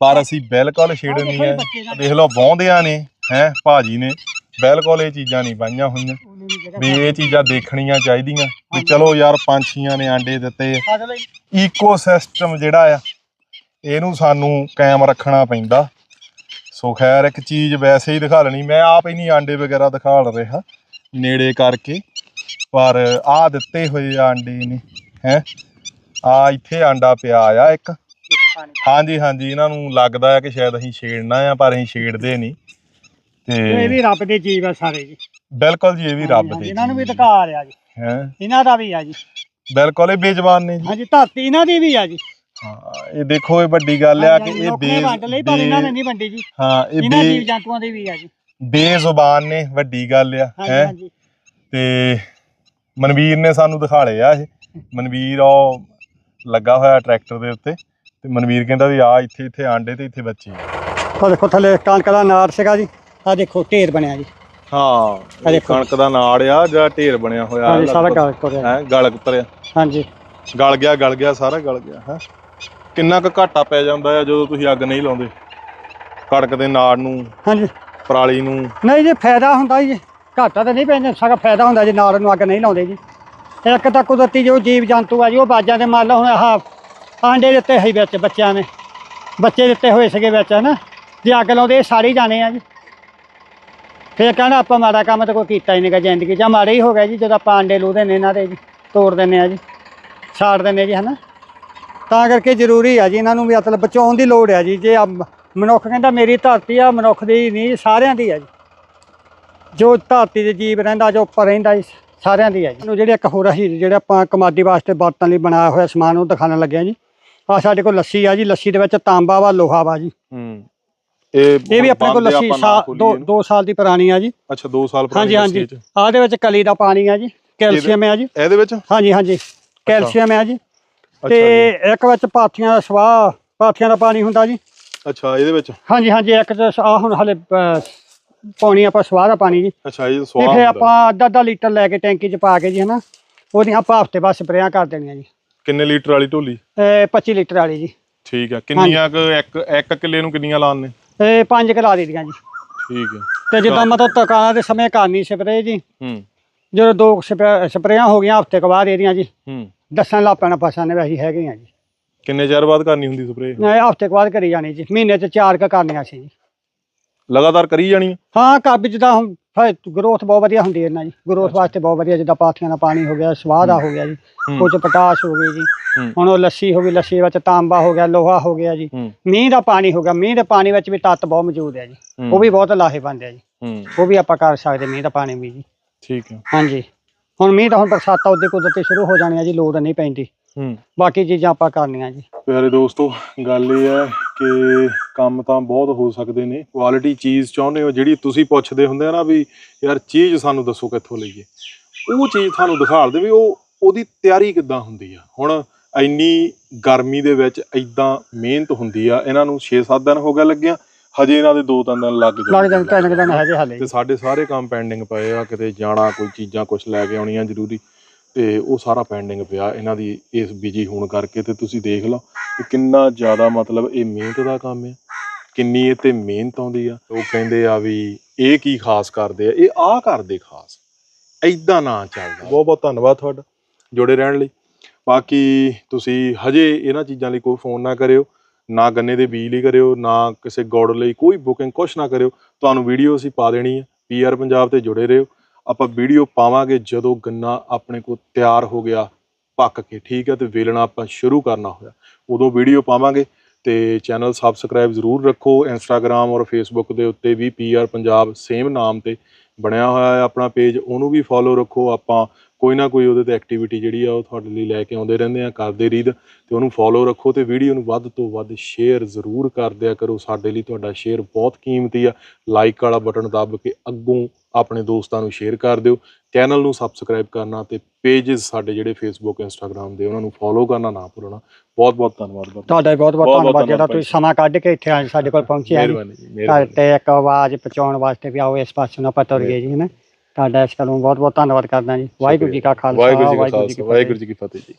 B: ਪਰ ਅਸੀਂ ਬਿਲਕੁਲ ਛੇੜਨ ਨਹੀਂ ਆ ਦੇਖ ਲਓ ਵਾਹੁੰਦਿਆਂ ਨੇ ਹੈ ਭਾਜੀ ਨੇ ਬਿਲਕੁਲ ਇਹ ਚੀਜ਼ਾਂ ਨਹੀਂ ਪਾਈਆਂ ਹੋਈਆਂ। ਵੀ ਇਹ ਚੀਜ਼ਾਂ ਦੇਖਣੀਆਂ ਚਾਹੀਦੀਆਂ ਵੀ ਚਲੋ ਯਾਰ ਪੰਛੀਆਂ ਨੇ ਆਂਡੇ ਦਿੱਤੇ। ਈਕੋਸਿਸਟਮ ਜਿਹੜਾ ਆ ਇਹਨੂੰ ਸਾਨੂੰ ਕਾਇਮ ਰੱਖਣਾ ਪੈਂਦਾ। ਸੋ ਖੈਰ ਇੱਕ ਚੀਜ਼ ਵੈਸੇ ਹੀ ਦਿਖਾ ਲੈਣੀ। ਮੈਂ ਆਪ ਹੀ ਨਹੀਂ ਆਂਡੇ ਵਗੈਰਾ ਦਿਖਾ ਰਿਹਾ ਨੇੜੇ ਕਰਕੇ। ਪਰ ਆ ਦਿੱਤੇ ਹੋਏ ਆ ਆਂਡੇ ਨੇ ਹੈ। ਆ ਇੱਥੇ ਆਂਡਾ ਪਿਆ ਆ ਇੱਕ। ਹਾਂਜੀ ਹਾਂਜੀ ਇਹਨਾਂ ਨੂੰ ਲੱਗਦਾ ਹੈ ਕਿ ਸ਼ਾਇਦ ਅਸੀਂ ਛੇੜਨਾ ਆ ਪਰ ਅਸੀਂ ਛੇੜਦੇ ਨਹੀਂ।
A: ਇਹ
B: ਤੇ
A: ਵੀ ਰੱਬ ਦੀ ਜੀਵ ਹੈ ਸਾਰੇ। ਜੀ
B: ਬਿਲਕੁਲ ਜੀ ਇਹ ਵੀ ਰੱਬ
A: ਹਾਂਜੀ,
B: ਦੇ
A: ਇਹਨਾਂ ਨੂੰ ਵੀ ਅਧਿਕਾਰ ਆ ਜੀ।
B: ਹੈ?
A: ਇਹਨਾਂ ਦਾ ਵੀ ਆ ਜੀ।
B: ਬਿਲਕੁਲ ਇਹ ਬੇਜ਼ਬਾਨ ਨੇ ਜੀ।
A: ਹਾਂਜੀ ਧਰਤੀ ਇਹਨਾਂ ਦੀ ਵੀ ਆ ਜੀ।
B: ਹਾਂ ਇਹ ਦੇਖੋ ਇਹ ਵੱਡੀ ਗੱਲ ਆ ਕਿ ਇਹ
A: ਲੋਕ ਨੇ ਵੰਡ ਲਈ ਪਰ ਇਹਨਾਂ ਨੇ
B: ਬੇ-
A: ਨਹੀਂ ਵੰਡੀ ਜੀ।
B: ਹਾਂ ਇਹ
A: ਇਹਨਾਂ ਜੀਵ
B: ਬੇ
A: ਜੰਤੂਆਂ ਦੀ ਵੀ ਆ ਜੀ।
B: ਬੇਜ਼ੁਬਾਨ ਨੇ ਵੱਡੀ ਗੱਲ ਆ
A: ਹਾਂਜੀ
B: ਹੈ?
A: ਹਾਂਜੀ।
B: ਤੇ ਮਨਵੀਰ ਨੇ ਸਾਨੂੰ ਦਿਖਾਲੇ ਆ ਇਹ। ਮਨਵੀਰ ਉਹ ਲੱਗਾ ਹੋਇਆ ਟਰੈਕਟਰ ਦੇ ਉੱਤੇ ਤੇ ਮਨਵੀਰ ਕਹਿੰਦਾ ਵੀ ਆ ਇੱਥੇ ਇੱਥੇ ਆਂਡੇ ਤੇ ਇੱਥੇ ਬੱਚੇ ਆ।
A: ਦੇਖੋ ਥੱਲੇ ਕਣਕ ਦਾ ਨਾੜ ਸੀਗਾ ਜੀ। ਆ ਦੇਖੋ ਢੇਰ ਬਣਿਆ ਜੀ।
B: ਹਾਂ ਇਹ
A: ਦੇਖੋ।
B: ਕਣਕ ਦਾ ਨਾੜ ਆ ਜਾਂ ਢੇਰ ਬਣਿਆ ਹੋਇਆ
A: ਹਾਂਜੀ ਸਾਰਾ ਗਲ ਤੋਰਿਆ
B: ਹੈ ਗਲ ਉਤਰਿਆ
A: ਹਾਂਜੀ।
B: ਗਲ ਗਿਆ ਗਲ ਗਿਆ ਸਾਰਾ ਗਲ ਗਿਆ ਹੈ। ਕਿੰਨਾ ਕੁ ਘਾਟਾ ਪੈ ਜਾਂਦਾ ਆ ਜਦੋਂ ਤੁਸੀਂ ਅੱਗ ਨਹੀਂ ਲਾਉਂਦੇ? ਕਣਕ ਦੇ ਨਾੜ ਨੂੰ
A: ਹਾਂਜੀ।
B: ਪਰਾਲੀ ਨੂੰ।
A: ਨਹੀਂ ਜੀ ਫਾਇਦਾ ਹੁੰਦਾ ਜੀ। ਘਾਟਾ ਤਾਂ ਨਹੀਂ ਪੈਂਦਾ ਸਾਰਾ ਫਾਇਦਾ ਹੁੰਦਾ ਜੀ ਨਾੜ ਨੂੰ ਅੱਗ ਨਹੀਂ ਲਾਉਂਦੇ ਜੀ। ਇੱਕ ਤਾਂ ਕੁਦਰਤੀ ਜੋ ਜੀਵ ਜੰਤੂ ਆ ਜੀ ਉਹ ਬਾਜਾਂ ਦੇ ਮੰਨ ਲਓ ਹੁਣ ਆਹ ਆਂਡੇ ਦਿੱਤੇ ਹੋਏ ਵਿੱਚ ਬੱਚਿਆਂ ਨੇ। ਬੱਚੇ ਦਿੱਤੇ ਹੋਏ ਸੀਗੇ ਵਿੱਚ ਹਨਾ। ਜੇ ਅੱਗ ਲਾਉਂਦੇ ਇਹ ਸਾਰੇ ਹੀ ਜਾਣੇ ਆ ਜੀ। ਫੇਰ ਕਹਿਣਾ ਆਪਾਂ ਮਾੜਾ ਕੰਮ ਤਾਂ ਕੋਈ ਕੀਤਾ ਹੀ ਨਹੀਂਗਾ ਜ਼ਿੰਦਗੀ ਜਾਂ ਮਾੜਾ ਹੀ ਹੋ ਗਿਆ ਜੀ, ਜਦੋਂ ਆਪਾਂ ਆਂਡੇ ਲੂਦੇ ਨੇ ਇਹਨਾਂ ਦੇ ਜੀ, ਤੋੜ ਦਿੰਦੇ ਆ ਜੀ, ਸਾੜ ਦਿੰਦੇ ਜੀ, ਹਨਾ? ਤਾਂ ਕਰਕੇ ਜ਼ਰੂਰੀ ਆ ਜੀ ਇਹਨਾਂ ਨੂੰ ਵੀ ਮਤਲਬ ਬਚਾਉਣ ਦੀ ਲੋੜ ਆ ਜੀ। ਜੇ ਮਨੁੱਖ ਕਹਿੰਦਾ ਮੇਰੀ ਧਰਤੀ ਆ, ਮਨੁੱਖ ਦੀ ਨਹੀਂ, ਸਾਰਿਆਂ ਦੀ ਆ ਜੀ। ਜੋ ਧਰਤੀ ਦੇ ਜੀਵ ਰਹਿੰਦਾ, ਜੋ ਉੱਪਰ ਰਹਿੰਦਾ ਜੀ, ਸਾਰਿਆਂ ਦੀ ਆ ਜੀ। ਜਿਹੜੇ ਇੱਕ ਹੋਰ ਅਸੀਂ ਜਿਹੜਾ ਆਪਾਂ ਕਮਾਦੀ ਵਾਸਤੇ ਵਰਤਣ ਲਈ ਬਣਾਇਆ ਹੋਇਆ ਸਮਾਨ ਉਹ ਦਿਖਾਉਣ ਲੱਗਿਆ ਜੀ। ਆ ਸਾਡੇ ਕੋਲ ਲੱਸੀ ਆ ਜੀ, ਲੱਸੀ ਦੇ ਵਿੱਚ ਤਾਂਬਾ ਵਾ, ਲੋਹਾ ਵਾ ਜੀ।
B: ਹੂੰ। ਇਹ
A: ਇਹ ਵੀ ਆਪਣੇ ਕੋਲ ਲੱਸੀ ਦੋ ਸਾਲ ਦੀ ਪੁਰਾਣੀ ਆ ਜੀ।
B: ਅੱਛਾ 2 ਸਾਲ ਪੁਰਾਣੀ
A: ਹਾਂਜੀ ਹਾਂਜੀ। ਆਹ ਦੇ ਵਿੱਚ ਕਲੀ ਦਾ ਪਾਣੀ ਆ ਜੀ ਕੈਲਸ਼ੀਅਮ ਆ ਜੀ।
B: ਇਹਦੇ ਵਿੱਚ?
A: ਹਾਂਜੀ ਹਾਂਜੀ। ਕੈਲਸ਼ੀਅਮ ਆ ਜੀ। ਤੇ ਇੱਕ ਵਿੱਚ ਪਾਥੀਆਂ ਦਾ ਸਵਾਹ ਪਾਥੀਆਂ ਦਾ ਪਾਣੀ ਹੁੰਦਾ ਜੀ।
B: ਅੱਛਾ ਇਹਦੇ ਵਿੱਚ?
A: ਹਾਂਜੀ ਹਾਂਜੀ ਇੱਕ ਚ ਆ ਹੁਣ ਹਲੇ ਪਾਉਣੀ ਆਪਾਂ ਸਵਾਹ ਦਾ ਪਾਣੀ ਜੀ।
B: ਅੱਛਾ ਇਹ
A: ਤੇ
B: ਸਵਾਹ
A: ਫਿਰ। ਆਪਾਂ ਅੱਧਾ ਅੱਧਾ ਲੀਟਰ ਲੈ ਕੇ ਟੈਂਕੀ 'ਚ ਪਾ ਕੇ ਜੀ ਹਨਾ। ਉਹਦੀਆਂ ਆਪਾਂ ਹਫ਼ਤੇ ਬਾਅਦ ਸਪਰੇਆਂ ਕਰ ਦੇਣੀਆਂ ਜੀ।
B: ਕਿੰਨੇ ਲੀਟਰ ਵਾਲੀ ਢੋਲੀ?
A: ਇਹ 25 ਲੀਟਰ ਵਾਲੀ ਜੀ।
B: ਠੀਕ ਆ। ਕਿੰਨੀਆਂ ਇੱਕ ਇੱਕ ਕਿੱਲੇ ਨੂੰ ਕਿੰਨੀਆਂ ਲਾਉਣ ਨੇ
A: ਇਹ ਪੰਜ ਕਿਲਾ ਦੇ ਦੀਆਂ ਜੀ।
B: ਠੀਕ ਹੈ।
A: ਤੇ ਜਦੋਂ ਮਤਲਬ ਤਕਾਲਾਂ ਦੇ ਸਮੇਂ ਕਰਨੀ ਸਪਰੇ ਜੀ।
B: ਹੂੰ।
A: ਜਦੋਂ ਦੋ ਸਪਰੇ- ਸਪਰੇਆਂ ਹੋ ਗਈਆਂ ਹਫ਼ਤੇ ਕੁ ਬਾਅਦ ਇਹਦੀਆਂ ਜੀ।
B: ਹੂੰ।
A: ਦੱਸਣ ਲੱਗ ਪੈਣਾ ਫਸਾਂ ਨੇ ਵੀ ਅਸੀਂ ਹੈਗੇ ਆ ਜੀ।
B: ਕਿੰਨੇ ਚਿਰ ਬਾਅਦ ਕਰਨੀ ਹੁੰਦੀ ਸਪਰੇ?
A: ਹਫ਼ਤੇ ਕੁ ਬਾਅਦ ਕਰੀ ਜਾਣੀ ਜੀ। ਮਹੀਨੇ 'ਚ ਚਾਰ ਕ ਕਰਨੀਆਂ ਸੀ ਜੀ।
B: ਲਗਾਤਾਰ ਕਰੀ ਜਾਣੀ ਆ?
A: ਹਾਂ ਕਾਬੀ ਜਿੱਦਾਂ ਹੁਣ ਗਰੋਥ ਬਹੁਤ ਵਧੀਆ ਹੁੰਦੀ ਹੈ ਇਹਨਾਂ ਜੀ। ਗਰੋਥ ਵਾਸਤੇ ਬਹੁਤ ਵਧੀਆ ਜਿੱਦਾਂ ਪਾਥੀਆਂ ਦਾ ਪਾਣੀ ਹੋ ਗਿਆ ਸਵਾਹ ਦਾ ਹੋ। ਗਿਆ ਜੀ।
B: ਹੂੰ।
A: ਕੁਝ ਪਟਾਸ਼ ਹੋ ਗਈ ਜੀ।
B: ਹੂੰ।
A: ਹੁਣ ਉਹ ਲੱਸੀ ਹੋ ਗਈ ਲੱਸੀ ਵਿੱਚ ਤਾਂਬਾ ਹੋ ਗਿਆ ਲੋਹਾ ਹੋ ਗਿਆ ਜੀ।
B: ਹੂੰ।
A: ਮੀਂਹ ਦਾ ਪਾਣੀ ਹੋ ਗਿਆ ਮੀਂਹ ਦੇ ਪਾਣੀ ਵਿੱਚ ਵੀ ਤੱਤ ਬਹੁਤ ਮੌਜੂਦ ਹੈ ਜੀ।
B: ਹੂੰ।
A: ਉਹ ਵੀ ਬਹੁਤ ਲਾਹੇਵੰਦ ਹੈ ਜੀ।
B: ਹੂੰ।
A: ਉਹ ਵੀ ਆਪਾਂ ਕਰ ਸਕਦੇ ਮੀਂਹ ਦਾ ਪਾਣੀ ਵੀ ਜੀ।
B: ਠੀਕ ਹੈ।
A: ਹਾਂਜੀ। ਹੁਣ ਮੀਂਹ ਤਾਂ ਹੁਣ ਬਰਸਾਤਾਂ ਉਹਦੇ ਕੁਦਰਤੀ ਸ਼ੁਰੂ ਹੋ ਜਾਣੀਆਂ ਜੀ ਲੋੜ ਨਹੀਂ ਪੈਂਦੀ।
B: ਹੂੰ।
A: ਬਾਕੀ ਚੀਜ਼ਾਂ ਆਪਾਂ ਕਰਨੀਆਂ ਜੀ।
B: ਪਿਆਰੇ ਦੋਸਤੋ ਗੱਲ ਇਹ ਹੈ ਕਿ ਕੰਮ ਤਾਂ ਬਹੁਤ ਹੋ ਸਕਦੇ ਨੇ। ਕੁਆਲਿਟੀ ਚੀਜ਼ ਚਾਹੁੰਦੇ ਹੋ ਜਿਹੜੀ ਤੁਸੀਂ ਪੁੱਛਦੇ ਹੁੰਦੇ ਆ ਨਾ ਵੀ ਯਾਰ ਚੀਜ਼ ਸਾਨੂੰ ਦੱਸੋ ਕਿੱਥੋਂ ਲਈਏ। ਉਹ ਚੀਜ਼ ਤੁਹਾਨੂੰ ਦਿਖਾ ਦੇ ਵੀ ਉਹ ਉਹਦੀ ਤਿਆਰੀ ਕਿੱਦਾਂ ਹੁੰਦੀ ਆ। ਹੁਣ ਇੰਨੀ ਗਰਮੀ ਦੇ ਵਿੱਚ ਐਦਾਂ ਮਿਹਨਤ ਹੁੰਦੀ ਆ ਇਹਨਾਂ ਨੂੰ 6-7 ਦਿਨ ਹੋ ਗਏ ਲੱਗਿਆ ਹਜੇ ਇਹਨਾਂ ਦੇ 2-3 ਦਿਨ ਲੱਗ
A: ਲੱਗ
B: ਜਾਣਗੇ
A: ਜਾਣ ਤਿੰਨ ਕੁ ਦਿਨ ਹਜੇ ਹਾਲੇ।
B: ਤੇ ਸਾਡੇ ਸਾਰੇ ਕੰਮ ਪੈਂਡਿੰਗ ਪਏ ਆ ਕਿਤੇ ਜਾਣਾ ਕੋਈ ਚੀਜ਼ਾਂ ਕੁਝ ਲੈ ਕੇ ਆਉਣੀਆਂ ਜ਼ਰੂਰੀ। ਤੇ ਉਹ ਸਾਰਾ ਪੈਂਡਿੰਗ ਪਿਆ ਇਹਨਾਂ ਦੀ ਇਸ ਬਿਜ਼ੀ ਹੋਣ ਕਰਕੇ ਤੇ ਤੁਸੀਂ ਦੇਖ ਲਓ ਕਿ ਕਿੰਨਾ ਜ਼ਿਆਦਾ ਮਤਲਬ ਇਹ ਮਿਹਨਤ ਦਾ ਕੰਮ ਹੈ ਕਿੰਨੀ ਇਹ ਤੇ ਮਿਹਨਤ ਆਉਂਦੀ ਆ। ਉਹ ਕਹਿੰਦੇ ਆ ਵੀ ਇਹ ਕੀ ਖਾਸ ਕਰਦੇ ਆ? ਇਹ ਆਹ ਕਰਦੇ ਖਾਸ ਐਦਾਂ ਨਾ ਚੱਲਦਾ। ਬਹੁਤ ਬਹੁਤ ਧੰਨਵਾਦ ਤੁਹਾਡਾ। ਜੁੜੇ ਰਹਿਣ ਲਈ। ਬਾਕੀ ਤੁਸੀਂ ਹਜੇ ਇਹਨਾਂ ਚੀਜ਼ਾਂ ਲਈ ਕੋਈ ਫੋਨ ਨਾ ਕਰਿਓ ਨਾ ਗੰਨੇ ਦੇ ਬੀਜ ਲਈ ਕਰਿਓ ਨਾ ਕਿਸੇ ਗੁੜ ਲਈ ਕੋਈ ਬੁਕਿੰਗ ਕੁਛ ਨਾ ਕਰਿਓ। ਤੁਹਾਨੂੰ ਵੀਡੀਓ ਅਸੀਂ ਪਾ ਦੇਣੀ ਹੈ ਪੀਆਰ ਪੰਜਾਬ ਤੇ ਜੁੜੇ ਰਹੋ। ਆਪਾਂ ਵੀਡੀਓ ਪਾਵਾਂਗੇ ਜਦੋਂ ਗੰਨਾ ਆਪਣੇ ਕੋਲ ਤਿਆਰ ਹੋ ਗਿਆ ਪੱਕ ਕੇ, ਠੀਕ ਹੈ, ਤੇ ਵੇਲਣਾ ਆਪਾਂ ਸ਼ੁਰੂ ਕਰਨਾ ਹੋਇਆ। ਉਦੋਂ ਵੀਡੀਓ ਪਾਵਾਂਗੇ ਤੇ ਚੈਨਲ ਸਬਸਕ੍ਰਾਈਬ ਜ਼ਰੂਰ ਰੱਖੋ। ਇੰਸਟਾਗ੍ਰam ਔਰ ਫੇਸਬੁੱਕ ਦੇ ਉੱਤੇ ਵੀ ਪੀਆਰ ਪੰਜਾਬ ਸੇਮ ਨਾਮ ਤੇ ਬਣਿਆ ਹੋਇਆ ਹੈ ਆਪਣਾ ਪੇਜ ਉਹਨੂੰ ਵੀ ਫੋਲੋ ਰੱਖੋ। ਆਪਾਂ ਕੋਈ ਨਾ ਕੋਈ ਉਹਦੇ ਤੇ ਐਕਟੀਵਿਟੀ ਜਿਹੜੀ ਆ ਉਹ ਤੁਹਾਡੇ ਲਈ ਲੈ ਕੇ ਆਉਂਦੇ ਰਹਿੰਦੇ ਆ, ਕਰਦੇ ਰੀਦ ਤੇ ਉਹਨੂੰ ਫੋਲੋ ਰੱਖੋ ਤੇ ਵੀਡੀਓ ਨੂੰ ਵੱਧ ਤੋਂ ਵੱਧ ਸ਼ੇਅਰ ਜ਼ਰੂਰ ਕਰ ਦਿਆ ਕਰੋ। ਸਾਡੇ ਲਈ ਤੁਹਾਡਾ ਸ਼ੇਅਰ ਬਹੁਤ ਕੀਮਤੀ ਆ। ਲਾਈਕ ਵਾਲਾ ਬਟਨ ਦੱਬ ਕੇ ਅੱਗੋਂ ਆਪਣੇ ਦੋਸਤਾਂ ਨੂੰ ਸ਼ੇਅਰ ਕਰ ਦਿਓ ਚੈਨਲ ਨੂੰ ਸਬਸਕ੍ਰਾਈਬ ਕਰਨਾ ਤੇ ਪੇजेस ਸਾਡੇ ਜਿਹੜੇ ਫੇਸਬੁੱਕ ਇੰਸਟਾਗ੍ਰam ਦੇ ਉਹਨਾਂ ਨੂੰ ਫੋਲੋ ਕਰਨਾ ਨਾ ਭੁੱਲਣਾ। ਬਹੁਤ ਬਹੁਤ ਧੰਨਵਾਦ
A: ਤੁਹਾਡਾ ਬਹੁਤ ਬਹੁਤ ਧੰਨਵਾਦ ਜਿਹੜਾ ਤੁਸੀਂ ਸਮਾਂ ਕੱਢ ਕੇ ਇੱਥੇ ਆਏ ਸਾਡੇ ਕੋਲ ਪਹੁੰਚੇ ਆ ਤੇ ਇੱਕ ਆਵਾਜ਼ ਪਹੁੰਚਾਉਣ ਵਾਸਤੇ ਵੀ ਆਓ ਇਸ ਪਾਸੇ ਨੂੰ ਆਪਾਂ ਤੁਰ ਗਏ ਜੀ ਹਨਾ? ਤੁਹਾਡਾ ਇਸ ਗੱਲ ਨੂੰ ਬਹੁਤ ਬਹੁਤ ਧੰਨਵਾਦ ਕਰਦਾ ਜੀ। ਵਾਹਿਗੁਰੂ ਜੀ ਕਾ ਖਾਲਸਾ
B: ਵਾਹਿਗੁਰੂ ਜੀ ਕਾ
A: ਕੀ
B: ਖਾਲਸਾ
A: ਫਤਿਹ।
B: ਵਾਹਿਗੁਰੂ ਜੀ ਕੀ ਫਤਿਹ ਜੀ।